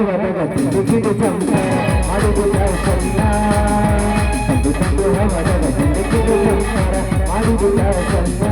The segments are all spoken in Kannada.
ಹವದಗತಿ ಕಿಡು ಚಂದ ಅಡುಗು ಚಂದ ತಂದು ತಂದು ಹವದಗತಿ ಕಿಡು ಚಂದರ ಅಡುಗು ಚಂದ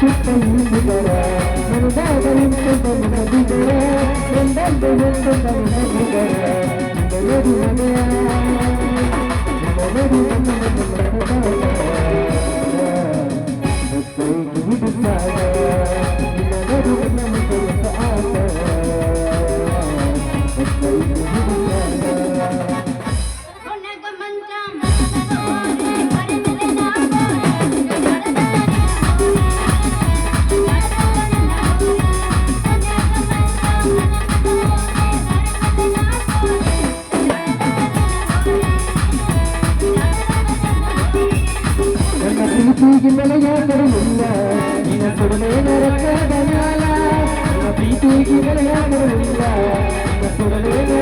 Thank you. ಸುಡಲೇ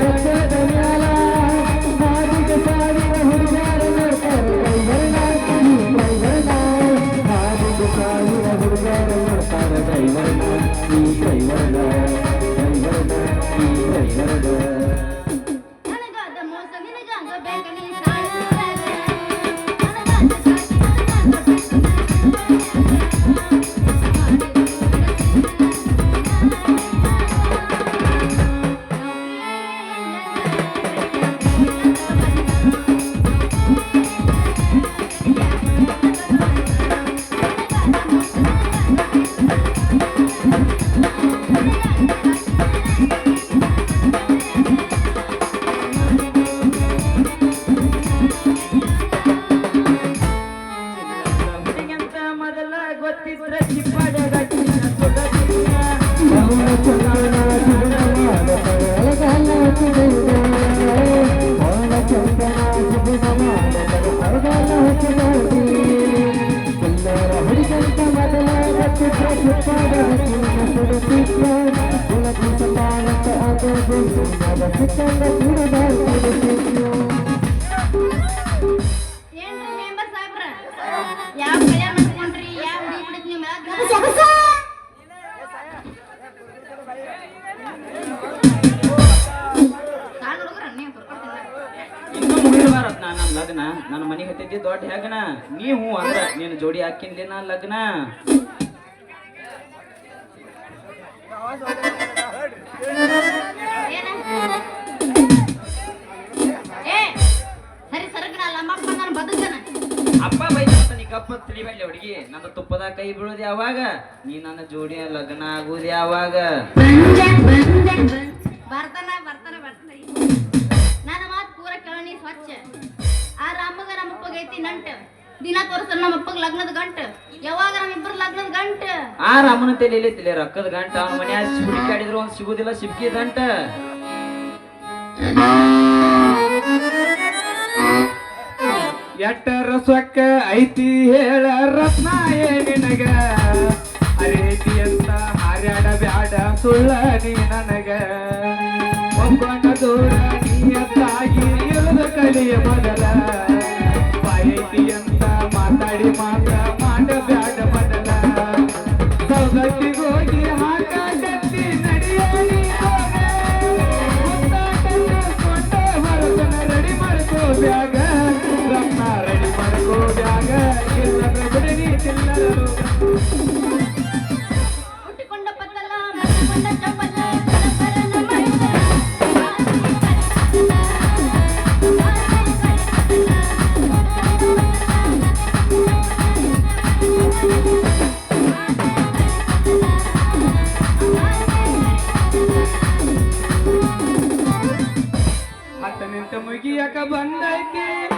ಲಗ್ನ. ನನ್ನ ಮನೆ ಹತ್ತಿದ್ದೆ ದೊಡ್ಡ ಹೆಗ್ನ ನೀ ಹೂ ಅಂದ್ರ ನೀನು ಜೋಡಿ ಹಾಕಿನ್ಲಿ ನಾ ಲಗ್ನ ಕೈ ಬೀಳೋದು ಯಾವಾಗ? ನೀ ನನ್ನ ಜೋಡಿ ಲಗ್ನ ಆಗೋದು ಯಾವಾಗ? ಬರ್ತಾನ ಬರ್ತಾನ ಬರ್ತಾನ. ನನ್ನ ಮಾತು ಪೂರ ಕೇಳಣಿ ಸ್ವಚ್ಛ. ಆ ರಾಮಗ ನಮ್ಮ ಅಪ್ಪಗೆ ಐತಿ ನಂಟ ದಿನ ತೋರಿಸ್ತಾರ ನಮ್ಮ ಅಪ್ಪಗೆ ಲಗ್ನದ ಗಂಟ. ಯಾವಾಗ ನಮ್ಮ ಇಬ್ಬರ ಲಗ್ನದ ಗಂಟ? ಆ ರಾಮನ ತಲೆಯಲ್ಲಿ ತಲೆ ರೊಕ್ಕದ ಗಂಟ? ಅವನ ಮನ್ಯಾಗ ಸಿಕ್ಕಿ ಕಾಡಿದ್ರು ಅವ್ನು ಸಿಗುದಿಲ್ಲ ಸಿಕ್ಕಿ ಎಟ್ಟರ ರಸಕ್ಕ ಐತಿ ಹೇಳ ರತ್ನ ನಿನಗ? ಅರೇತಿ ಅಂತ ಹಾರ್ಯಾಡ ಬ್ಯಾಡ ಸುಳ್ಳ ನೀ ನನಗ. ಒಬ್ಬನ ದೂರ ನೀಯತ್ತಾಗಿ का बंदर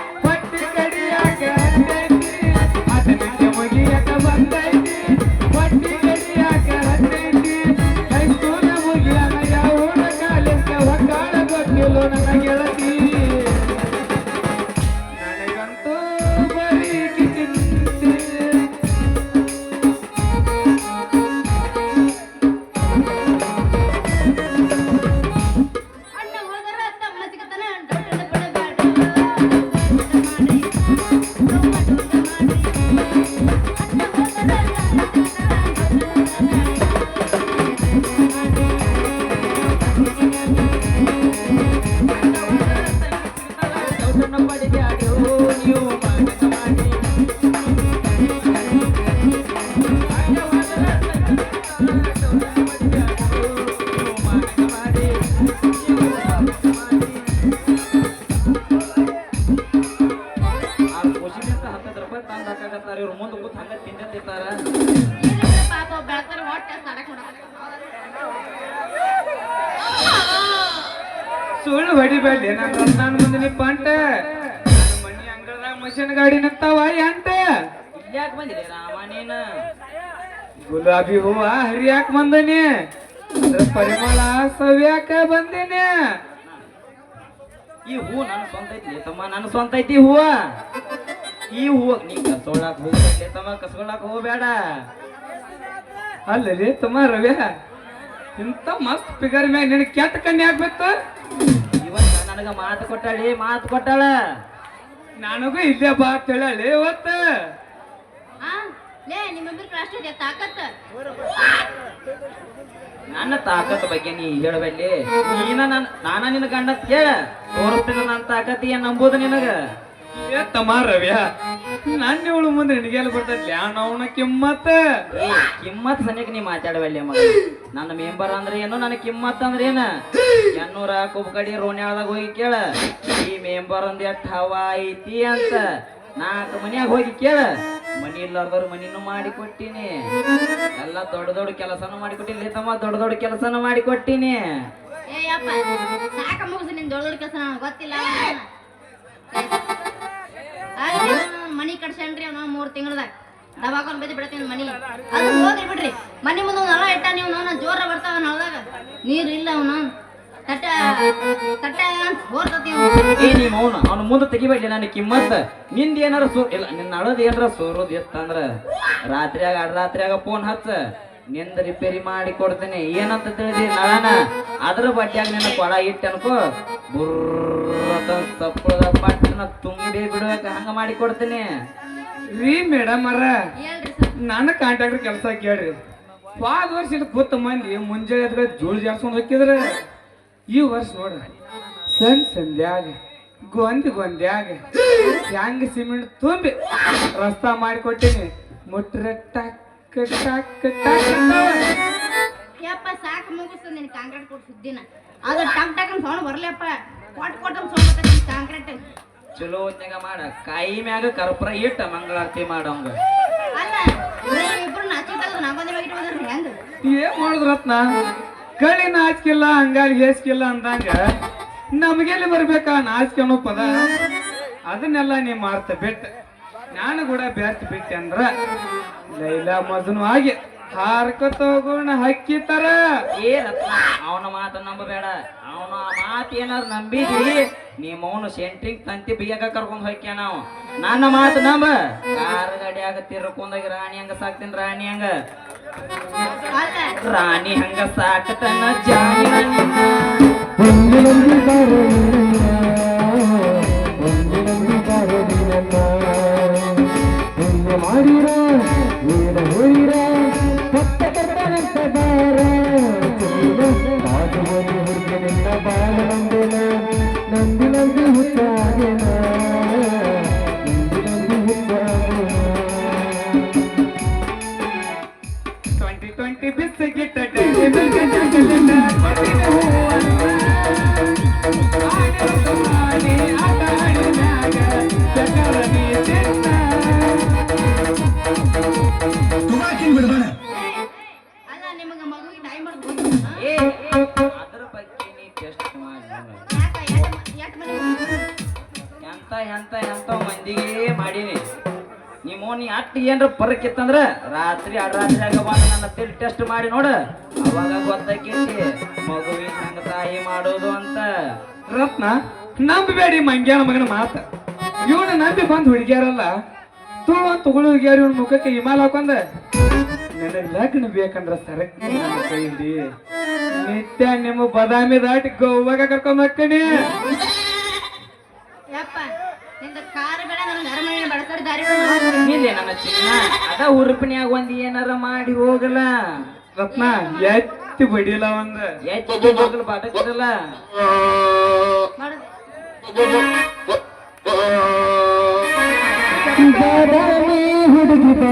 ತಂದು ಹಾಕಾಕತ್ತಾರ ಇವ್ರು ಮುಂದೆ ಕೂತ್ ಹಂಗ ಸಾಡಕ್ ಸುಳ್ಳು ಹೊಡಿಬೇಡಿ ನನ್ನ ರತ್ನಾನ್ ಮುಂದೆ ನೀ ಪಂಟ ನನ್ನ ಮನಿ ಅಂಗಳದಾಗ ಮಷಿನ್ ಗಾಡಿ ನಿಂತಾವ ಎಂಟ ಯಾಕೆ ಬಂದಿದೆ ರಾಮ ಗುಲಾಬಿ ಹೂವ ಹರಿಯಾಕ ಬಂದನಿ. ಪರಿಮಳ ಸವ್ಯಾಕ ಬಂದಿನಿ. ಈ ಹೂ ನನ್ನ ಸ್ವಂತ ಐತಿ ತಮ್ಮ ನನ್ನ ಸ್ವಂತ ಐತಿ ಹೂವ. ಈ ಹೂವ ನೀ ಕಸೋಳಾಕ್ ಹೋಗಿ ತಮ್ಮ ಕಸ್ಕೊಳಕ್ ಹೋಗ್ಬೇಡ. ಅಲ್ಲಲ್ಲಿ ತಮ್ಮ ರವ್ಯ ಇಂತ ಮಸ್ತ್ ಫಿಗರ್ ಮ್ಯಾಗ ನಿನ್ ಕೆಟ್ಟ ಕಣ್ಣಿ ಆಗ್ಬೇಕು ಇವತ್ತ ನನಗ ಮಾತು ಕೊಟ್ಟಾಳಿ ಮಾತು ಕೊಟ್ಟಾಳ. ನನಗೂ ಇಲ್ಲೇ ಬಾ ಅಂತ ಹೇಳಲಿ ಇವತ್ತ. ಲೇ ನಿಮ್ಮಿಬ್ಬರು ತಾಕತ್. ನನ್ನ ತಾಕತ್ ಬಗ್ಗೆ ನೀ ಹೇಳಬೇಡಿ. ನೀನ ನನ್ನ ನಾನ ನಿನ್ನ ಗಂಡ ಕೇಳ. ತೋರಿಸ್ತೀನಿ ನನ್ನ ತಾಕತ್ ಏನ್ ನಂಬೋದು ನಿನಗ. ಏ ತಮ್ಮ ರವ್ಯ ನನ್ನ ಮುಂದೆ ನಿನಗೆಲ್ಲ ಬರ್ತೈತಿ ಅವನ ಕಿಮ್ಮತ್ತ. ಕಿಮ್ಮತ್ ಸನಿಯಕ್ ನೀ ಮಾತಾಡವಲ್ಲೇ ಮಗ. ನನ್ನ ಮೆಂಬರ್ ಅಂದ್ರೆ ಏನು? ನನ್ನ ಕಿಮ್ಮತ್ ಅಂದ್ರೆ ಏನ? ಎನ್ನೂರ ಕುಬ್ಕಡಿ ರೋಣ್ಯಾಳದಾಗ ಹೋಗಿ ಕೇಳ. ಈ ಮೆಂಬರ್ ಅಂದ್ರೆ ಎಷ್ಟು ಹವಾ ಐತಿ ಅಂತ. ನಾಲ್ಕು ಮನ್ಯಾಗ ಹೋಗಿ ಕೇಳ. ಮನಿ ಇಲ್ಲಾರ್ದವ್ರ ಮನಿನೂ ಮಾಡಿ ಕೊಟ್ಟಿನಿ ಎಲ್ಲ ದೊಡ್ಡ ದೊಡ್ಡ ಕೆಲಸನೂ ಮಾಡಿ ಕೊಟ್ಟಿನಿ ತಮ್ಮ, ದೊಡ್ಡ ದೊಡ್ಡ ಕೆಲಸನೂ ಮಾಡಿ ಕೊಟ್ಟಿನಿ ಏ, ಯಪ್ಪ, ಸಾಕ ಮುಗಿಸಿ ನಿನ್ ದೊಡ್ಡ ದೊಡ್ಡ ಕೆಲಸ ಗೊತ್ತಿಲ್ಲ. ಮೂರ್ ತಿಂಗಳದಾಗ. ದವಾಖಾನ್ ಬದಿ ಬಿಡ್ತೀನಿ ಮನಿ. ಅದು ಹೋಗ್ರಿ ಬಿಡ್ರಿ. ಮನಿ ಮುಂದೆ ಒಂದು ನಳ ಇಟ್ಟ ನೀವು ನೋಡ ಜೋರ ಬರ್ತಾವ ನಳದಾಗ ನೀರು ಇಲ್ಲ ಅವನು. ತಟ್ಟ ತಟ್ಟ ನೀ ಅವ್ನ. ಮುಂದೆ ತೆಗಿಬೇಡಿ ನನ್ನ ಕಿಮ್ಮತ್ನಿಂದ ಏನಾರ ಸೂ ಇಲ್ಲ, ನಿನ್ನ ಅಳದ್ ಏನಾರ ಸೋರೋದ್ ಇತ್ತಂದ್ರ ರಾತ್ರಿಯಾಗ ರಾತ್ರಿಯಾಗ ಫೋನ್ ಹಚ್ಚ. ನಿಂದ ರಿಪೇರಿ ಮಾಡಿ ಕೊಡ್ತೇನೆ. ಏನಂತ ತಿಳಿದಿ ನಳನ ಅದ್ರ ಬಡ್ಡ್ಯಾಗ ನಿನ್ನ ಕೊಡ ಇಟ್ಟು ಅನ್ಕೋ. ಬುರ್ರ ಸಪ್ಪಳದ ಪಟ್ಟನ ತುಂಬಿ ಬಿಡ್ಬೇಕ. ಹಂಗ ಮಾಡಿ ಕೊಡ್ತೇನೆ. ರೀ ಮೇಡಮ್ ಅರ ನನ್ನ ಕಾಂಟ್ರಾಕ್ಟರ್ ಕೆಲಸ ಕೇಳ್ರಿ. ಹೋದ ವರ್ಷ ಇದು ಕೂತ ಮಂದಿ ಮುಂಜಾನೆ ಅದ್ರ ಜೋಳು ಜಾಡ್ಸ್ಕೊಂಡು ಹೋಗಿದ್ರ ಈ ವರ್ಷ ನೋಡ ಸಣ್ಣ ಸಂಧ್ಯಾಗ ಗೊಂದಿ ಗೊಂದ್ಯಾಗ ಹೆಂಗ ಸಿಮೆಂಟ್ ತುಂಬಿ ರಸ್ತಾ ಮಾಡಿಕೊಟ್ಟಿನಿ. ಮುಟ್ರೆ ಟಕ್ ಟಕ್ ಟಕ್. ಯಪ್ಪ ಸಾಕು ಮುಗಿಸ್ತು ನಿನ್ ಕಾಂಕ್ರೀಟ್ ಕೊಟ್ಟು ಸುದ್ದಿನ. ಅದು ಟಕ್ ಟಕ್ ಅಂತ ಸೌಂಡ್ ಬರ್ಲಪ್ಪ ಕೊಟ್ ಕೊಟ್ಟ ಸೌಂಡ್ ಕಾಂಕ್ರೀಟ್ ಚಲೋ ಹೊತ್ತಿನಾಗ ಮಾಡ. ಕೈ ಮ್ಯಾಗ ಕರ್ಪುರ ಇಟ್ಟ ಮಂಗಳಾರತಿ ಮಾಡೋಂಗ. ಏನ್ ಮಾಡುದ್ರ ರತ್ನ? ಕಳಿ ನಾಚಿಕಿಲ್ಲ ಹಂಗಾಗಿ ಹೇಸ್ಕಿಲ್ಲ ಅಂದಂಗ ನಮಗೆಲ್ಲಿ ಬರ್ಬೇಕಾ ನಾಚಿಕೆ ಅನ್ನೋ ಪದ? ಅದನ್ನೆಲ್ಲ ನೀ ಮಾರ್ತ ಬಿಟ್ಟ. ನಾನು ಕೂಡ ಬೇರ್ತ ಬಿಟ್ಟೆ ಅಂದ್ರ ಲೈಲಾ ಮಜನು ಆಗಿ. ಹಾರ್ಕೊತ ತಗೋಣ ಹಕ್ಕಿ ತರ ಏ ರತ್ನ ಅವನ ಮಾತು ನಂಬಬೇಡ. ಅವನ ಮಾತು ಏನಾರು ನಂಬಿದಿ ನಿಮ್ಮ ಅವನು ಸೆಂಟ್ರಿಂಗ್ ತಂತಿ ಬಿಯ್ಯಾಕ ಕರ್ಕೊಂಡು ಹೋಗ್ಯ ನಾವು ನನ್ನ ಮಾತು ನಂಬ. ಕಾರ್ ಗಾಡಿಯಾಗ ತಿರ್ಕೊಂಡೋಗಿ ರಾಣಿ ಹಂಗ ಸಾಕ್ತೀನಿ ರಾಣಿ ಹಂಗ. ರಾಣಿ ಹಂಗ ಸಾಕತನ ಜಾನಿ ಮಾಡಿರ ನೀರ ಹೇಳಿರ ಕೊಟ್ಟನಂತ ಬಾರ ಬಾಜುವಲ್ಲಿ ಹುಡುಗನಿಂದ ಬಾಳ ನಂಬಿನ ನಂಬಿ ನಂಬಿ ಏನ್ರ ಪರಕ್ ಇತ್ತಂದ್ರ ರಾತ್ರಿ ಅಡ್ರಾತ್ರಿಯಾಗ ಬಂದು ನನ್ನ ತಿಳಿ ಟೆಸ್ಟ್ ಮಾಡಿ ನೋಡ. ಅವಾಗ ಗೊತ್ತಾಕೈತಿ ಮಗುವಿನ ನಂಗ ತಾಯಿ ಮಾಡೋದು ಅಂತ. ರತ್ನ ನಂಬಬೇಡಿ ಮಂಗ್ಯಾಳ ಮಗನ ಮಾತ. ಇವನು ನಂಬಿ ಬಂದ್ ಹುಡುಗಿಯಾರಲ್ಲ ತೂ ಅಂತ ತಗೊಳ್ಳೋ ಹುಡುಗಿಯಾರ ಇವನ್ ಮುಖಕ್ಕೆ ಹಿಮಾಲ ಹಾಕೊಂಡ ನನ್ನ ಲಗ್ನ ಬೇಕಂದ್ರ ಸರಕ್ಕೆ ನನ್ನ ನಿತ್ಯ ನಿಮ್ಮ ಬದಾಮಿ ದಾಟಿ ಗೋವಾಗ ಕರ್ಕೊಂಡ್ ಹಾಕ್ತೀನಿ ಯಪ್ಪ. ನಿಂದ ಕಾರ್ ಬೇಡ ನನಗೆ ಅರಮನೆ ಬಡಸರ್ ದಾರಿ ಇಲ್ಲಿ ನನ್ನ ಚಿನ್ನ. ಅದ ಉರುಪಿನ್ಯಾಗ ಒಂದ್ ಏನಾರ ಮಾಡಿ ಹೋಗಲ್ಲ. ರತ್ನ ಎತ್ತಿ ಬಡಿಲ್ಲ ಒಂದ ಎತ್ತಿ ಹೋಗಲ್ಲ ಬದಕಿರಲ್ಲ ಮಾಡುದು ಬಾದಾಮಿ